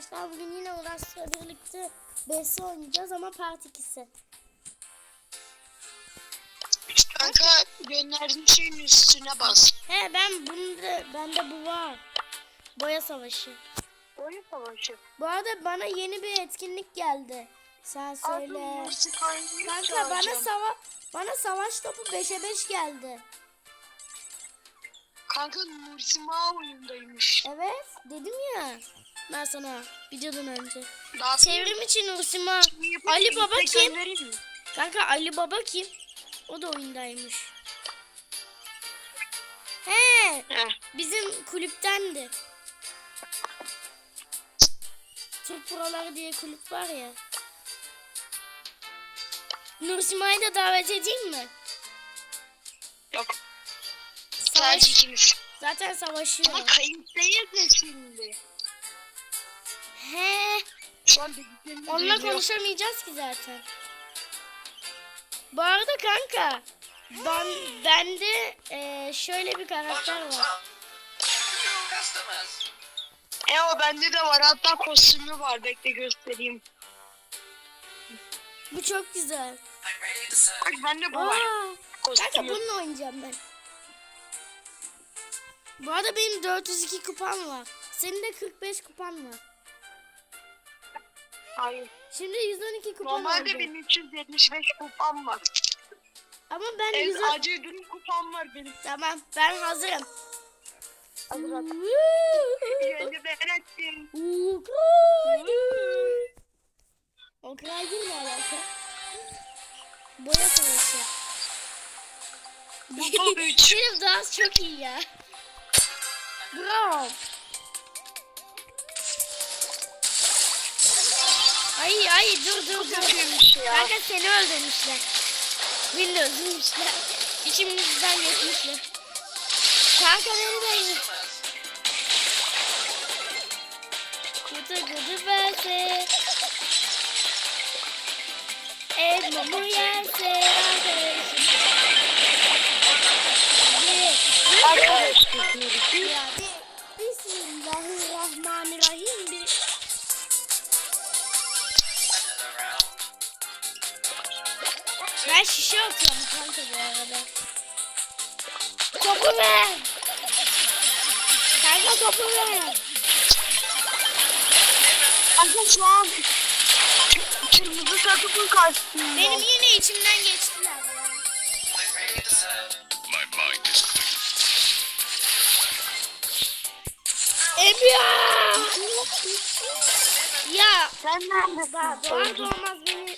arkadaşlar. Bugün yine Uğraş'la birlikte BS oynayacağız ama part 2'si. Kanka gönderdiğim şeyin üstüne bas. He ben bunda bende bu var. Boya savaşı. Oyun savaşı. Bu arada bana yeni bir etkinlik geldi. Sen söyle. Kanka bana sava bana savaş topu 5'e 5 geldi. Kanka Nursima oyundaymış. Evet dedim ya. Ben sana videodan önce. Daha Çevrim için yapıp Ali Baba kim? Kanka Ali Baba kim? O da oyundaymış. He, Heh. bizim kulüptendi. Türk Proları diye kulüp var ya. Nursima'yı da davet edeyim mi? Yok. Savaş, Sadece ikimiz. zaten Ama savaşıyor. kayıttayız ya şimdi. He, onunla konuşamayacağız ki zaten. Bu arada kanka, ben bende eee, şöyle bir karakter var. E o bende de var. Hatta kostümü var. Bekle göstereyim. Bu çok güzel. Bak bende bu var. Aa, kanka Kostümü. bununla oynayacağım ben. Bu arada benim 402 kupam var. Senin de 45 kupan var. Hayır. Şimdi 112 kupam Normalde oldu. benim 375 kupam var. Ama ben En 100 acil durum kupam var benim. Tamam ben hazırım. Yeni ben ettim. Ukrayna. Ukrayna ne alaka? Boya savaşı. Bu bu üç. Benim dans çok iyi ya. Bravo. Ay ay dur dur dur. Ya. Kanka seni öldürmüşler. Beni öldürmüşler. İçimizden geçmişler. Kanka beni de Kutu kutu verse. Elmamı yerse arkadaşım. Arkadaşlar. Ben şişe atıyorum kanka bu arada. Topu ver. Kanka topu ver. Kanka şu an kırmızı takımın karşısında. Benim yine içimden geçtiler ya. My mind is clear. Emya! Ya Sen neredesin? doğar doğmaz beni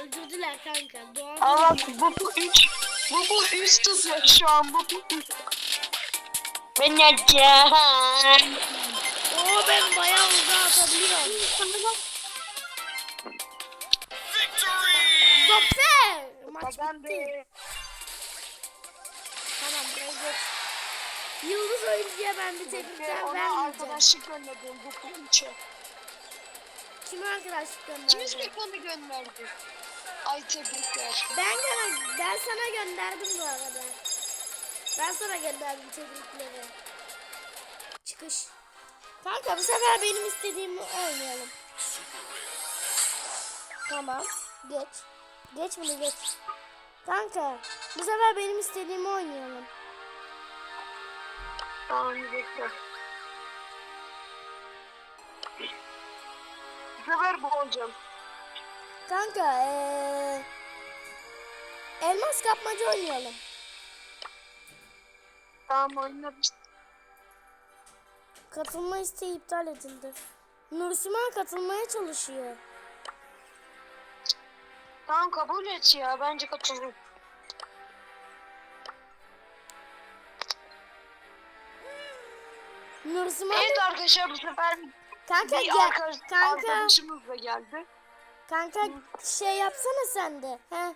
öldürdüler kanka. Allah bu bu üç. Bu bu üst tutuyor şu an. Bu bu üst. Ben yiyeceğim. Oo ben bayağı uzağa atabiliyorum. Victory! Zafer! Maç Ben bitti. Tamam ben geç. Yıldız oyuncuya ben bir tebrikler Ona vermeyeceğim. arkadaşlık gönderdim bu üçe. Kime arkadaşlık Kim gönderdi? reklamı gönderdi? Ay tebrikler. Ben, ben sana gönderdim bu arada. Ben sana gönderdim tebrikleri. Çıkış. Kanka bu sefer benim istediğimi oynayalım. Tamam. Geç. Geç bunu geç. Kanka bu sefer benim istediğimi oynayalım. Tamam bekle. Bu sefer bu olacağım. Kanka eee... Elmas kapmaca oynayalım. Tamam oynarız. Katılma isteği iptal edildi. Nursima katılmaya çalışıyor. Tamam kabul et ya. Bence katılırım. Nursima Evet arkadaşlar bu sefer kanka bir gel. arkadaş, Kanka arkadaşımız da geldi. Kanka şey yapsana sen de. He.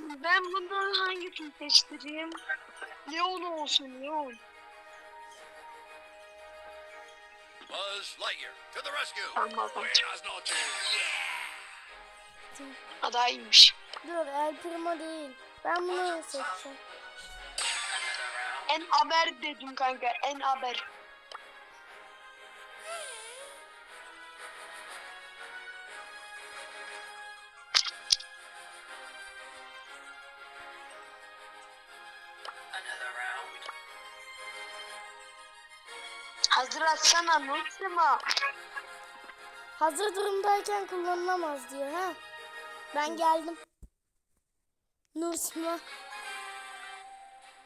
Ben bundan hangisini seçtireyim? Leon olsun Leon. Buzz Lightyear to the rescue. Noches. Adaymış. Dur El Primo değil. Ben bunu seçeceğim. En haber dedim kanka. En haber. Hazır Nursima. Hazır durumdayken kullanılamaz diyor ha. Ben geldim. Nursima.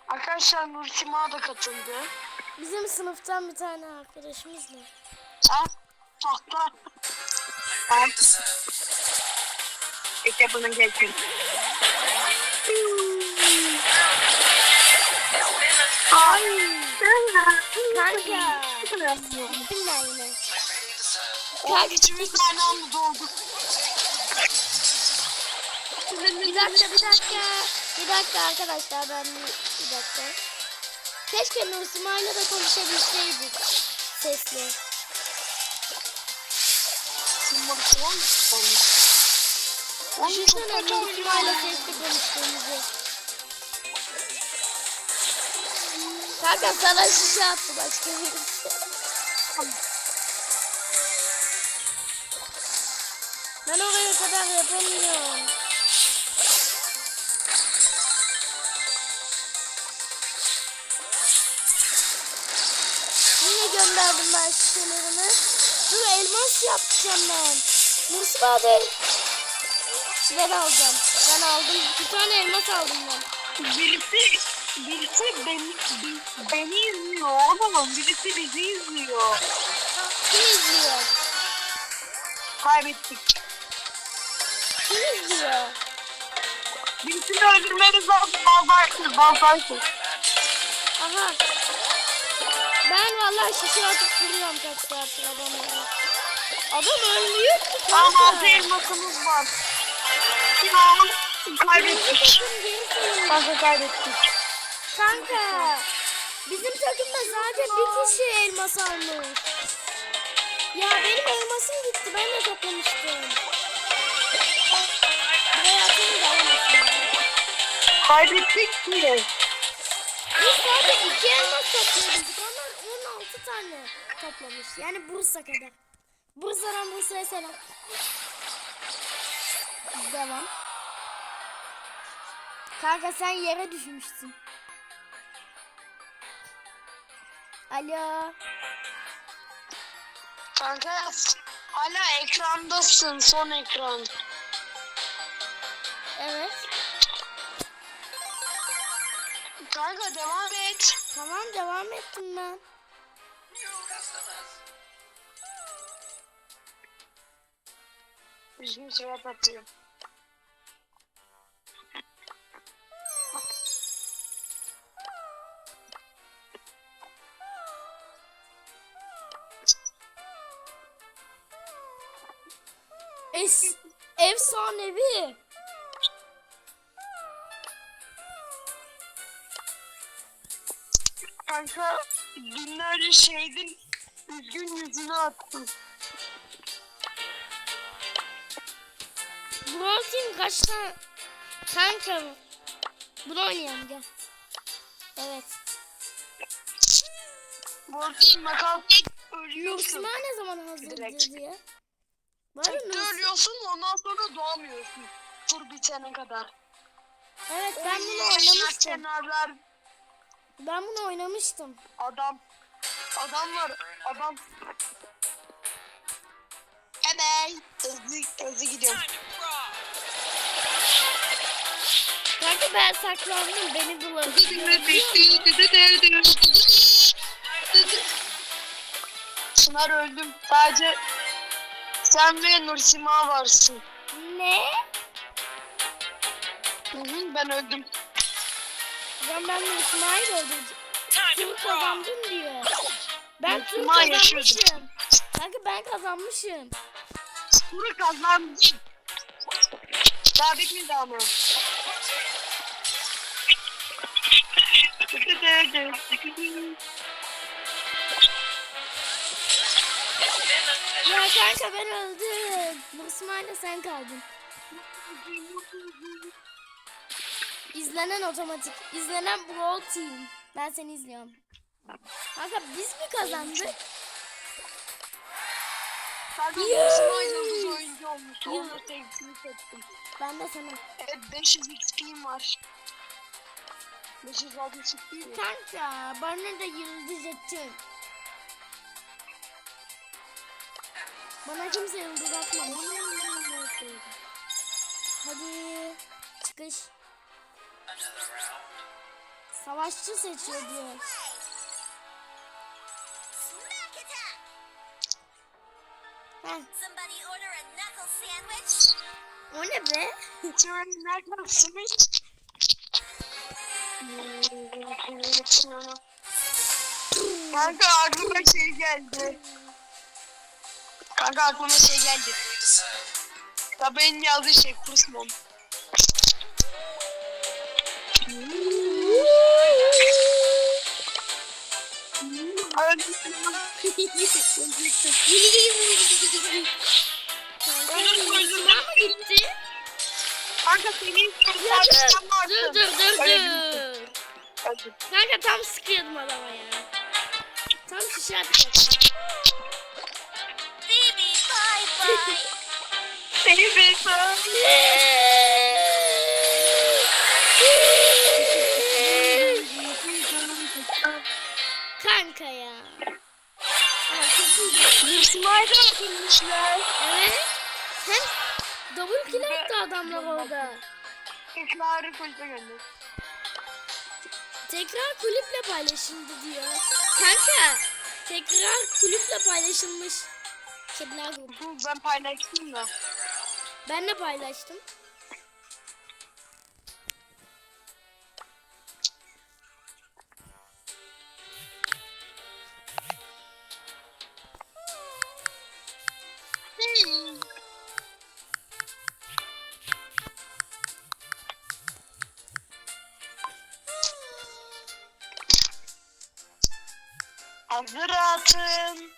Arkadaşlar Nursima da katıldı. Bizim sınıftan bir tane arkadaşımız var. Ha? Tahta. Ben. İşte bunun geçin. Ay. Kanka. Ben yine. O içimiz aynı anda doldu. Bir dakika bir dakika. Bir dakika arkadaşlar ben bir, dakika. Keşke Nursima'yla da konuşabilseydik. Sesli. Düşünsene oynuyor. sesli konuştuğumuzu. Kanka sana şişe attı başka birisi. Ben oraya kadar yapamıyorum. Yine gönderdim ben şişelerimi. Dur elmas yapacağım ben. Mursum abi. Ben alacağım. Ben aldım. Bir tane elmas aldım ben. Birisi, birisi beni, beni izliyor oğlum. Birisi bizi izliyor. Kim izliyor? Kaybettik. Kim izliyor? Birisini öldürmeniz lazım. Baldarsın, baldarsın. Aha. Ben vallahi şişe atıp duruyorum kaç saattir adamlara. Adam ölmüyor ki kanka. altı elmasımız var. Tamam. Kaybettik. Kanka kaybettik. Kanka. Bizim takımda sadece bir kişi elmas almış. Ya benim elmasım gitti. Ben de toplamıştım. Buraya atayım da. Kaybettik mi? Biz sadece iki elmas topluyorduk. Onlar 16 tane toplamış. Yani Bursa kadar. Bursa'dan Bursa'ya selam. Devam. Kanka sen yere düşmüşsün. Alo. Kanka hala ekrandasın son ekran. Evet. Kanka devam et. Tamam devam ettim ben. Üzgün surat atıyor. Es efsanevi. Kanka günlerce şeydin üzgün yüzünü attın. Team kaç tane? Kanka. Bunu oynayalım gel. Evet. Borcun nakavta ölüyorsun. Nursima ne zaman hazır diye. Var ölüyorsun ondan sonra doğamıyorsun. Tur bitene kadar. Evet ben bunu Oynayan oynamıştım. kenarlar Ben bunu oynamıştım. adam. Adam var adam. Hey hızlı hızlı gidiyorum. Kanka ben saklandım beni buladı. Çınar öldüm. Sadece sen ve Nursima varsın. Ne? Hı hı, ben öldüm. Ben ben Nursima'yı da öldürdüm. Tur kazandım diyor. Ben Nursima yaşıyordu. kazanmışım. Kanka ben kazanmışım. Turu kazandım. Daha bitmedi ama. Ya kanka ben öldüm. Nursima'yla sen kaldın. İzlenen otomatik. İzlenen Brawl Team. Ben seni izliyorum. Kanka biz mi kazandık? Kanka Yes! Yıldız oyuncu olmuş. Onu tebrik ettim. Ben de sana. Evet 500 XP'm var. 560 XP mi? Kanka bana da yıldız atın. Bana kimse yıldız atmamış. Hadi çıkış. Savaşçı seçiyor diyor. Heh, o ne be? Kanka aklıma şey geldi. Kanka aklıma şey geldi. Ya benim yazdığı şey. Kanka Öyle koydum. mı gitti? Kanka senin kardeşin dur, dur dur dur dur. Kanka tam sıkıyordum adama ya. Tam şişe atacaktım. Baby, bye bye! Seni bekliyorum. Kanka ya. Slider atılmışlar. Evet. Hem double kill attı adamlar orada. Tekrar kulübe gönder. Tekrar kulüple paylaşıldı diyor. Kanka tekrar kulüple paylaşılmış. Kediler grubu. Dur ben paylaştım da. Ben de paylaştım. Hazır atın.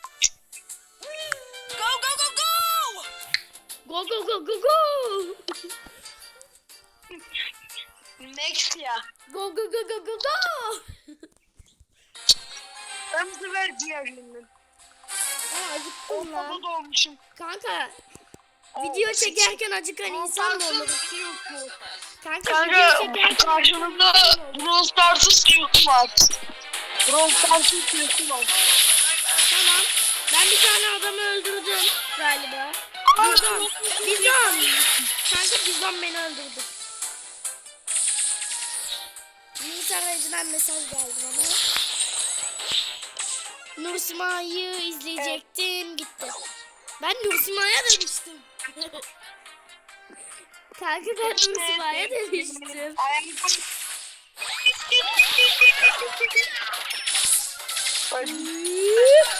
Go, go, go, go! Go go go go go. Next ya. Go go go go go go. Ben bu sefer diğerlerinden. Aa, acıktım lan. Ortada doğmuşum. Kanka video çekerken acıkan insan da olur. Kanka, video Kanka çekerken karşımızda Brawl Stars'ın suyu var. Brawl Stars'ın suyu var. Tamam. Ben bir tane adamı öldürdüm galiba. Bizon. Bizon. Kanka Bizon beni öldürdü. Nisa aracından mesaj geldi bana. Nursima'yı izleyecektim gitti. Ben Nursima'ya demiştim. Kanka ben Nursima'ya demiştim.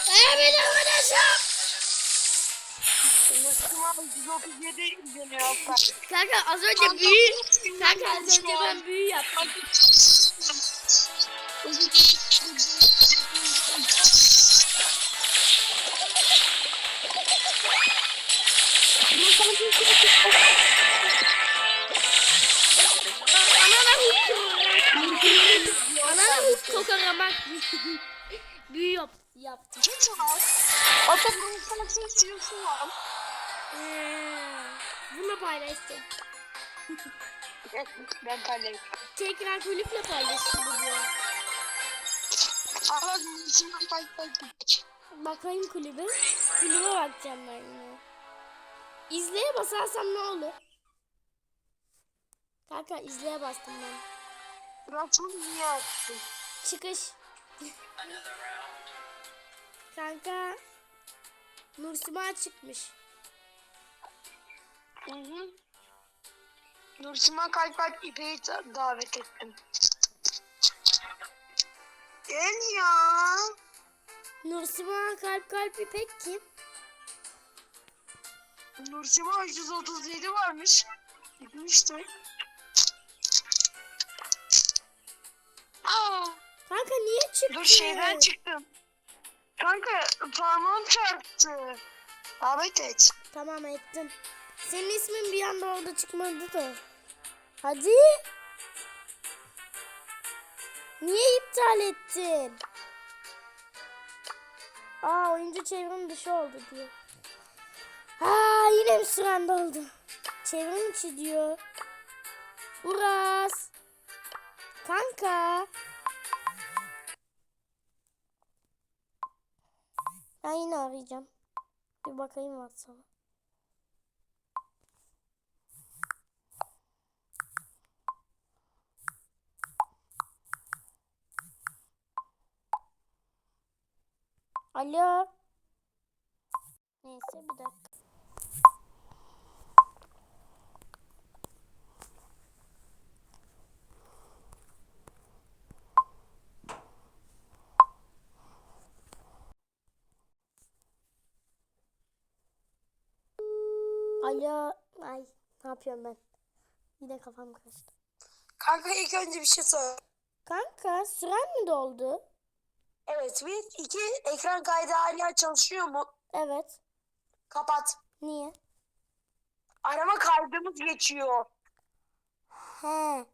Eee beni arkadaşım. Müslüman 137 izleniyor hatta. Kanka az önce büyü. Kanka az önce ben büyü yaptım. Anana hukuk. Anana hukuk kokaramak. büyü yap, yaptım. Hatta bunun sana suyu var. Ee, Bunu paylaştım. Ben paylaştım. Tekrar kulüple paylaştım bu diyor. Ama Müslüman paylaştım. Bakayım kulübe. Kulübe bakacağım ben yine. İzleye basarsam ne olur? Kanka izleye bastım ben. Rasul niye attın? Çıkış. Kanka. Nursima çıkmış. Hı hı. Nursima kalp kalp İpek'i da- davet ettim. Gel ya. Nursima kalp kalp ipek kim? Nursima 137 varmış. Gitmişti. Aa, Kanka niye çıktı? dur şeyden çıktım. Kanka parmağım çarptı. Davet et. Tamam ettim. Senin ismin bir anda orada çıkmadı da. Hadi. Niye iptal ettin? Aa oyuncu çevrim dışı oldu diyor. Aa yine mi süren doldu? Çevrim içi diyor. Uras. Kanka. Ben yine arayacağım. Bir bakayım WhatsApp'a. Alo. Neyse bir dakika. Alo. Ay ne yapıyorum ben? Yine kafam karıştı. Kanka ilk önce bir şey sor. Kanka süren mi doldu? Evet bir. iki ekran kaydı hala çalışıyor mu? Evet. Kapat. Niye? Arama kaydımız geçiyor. He.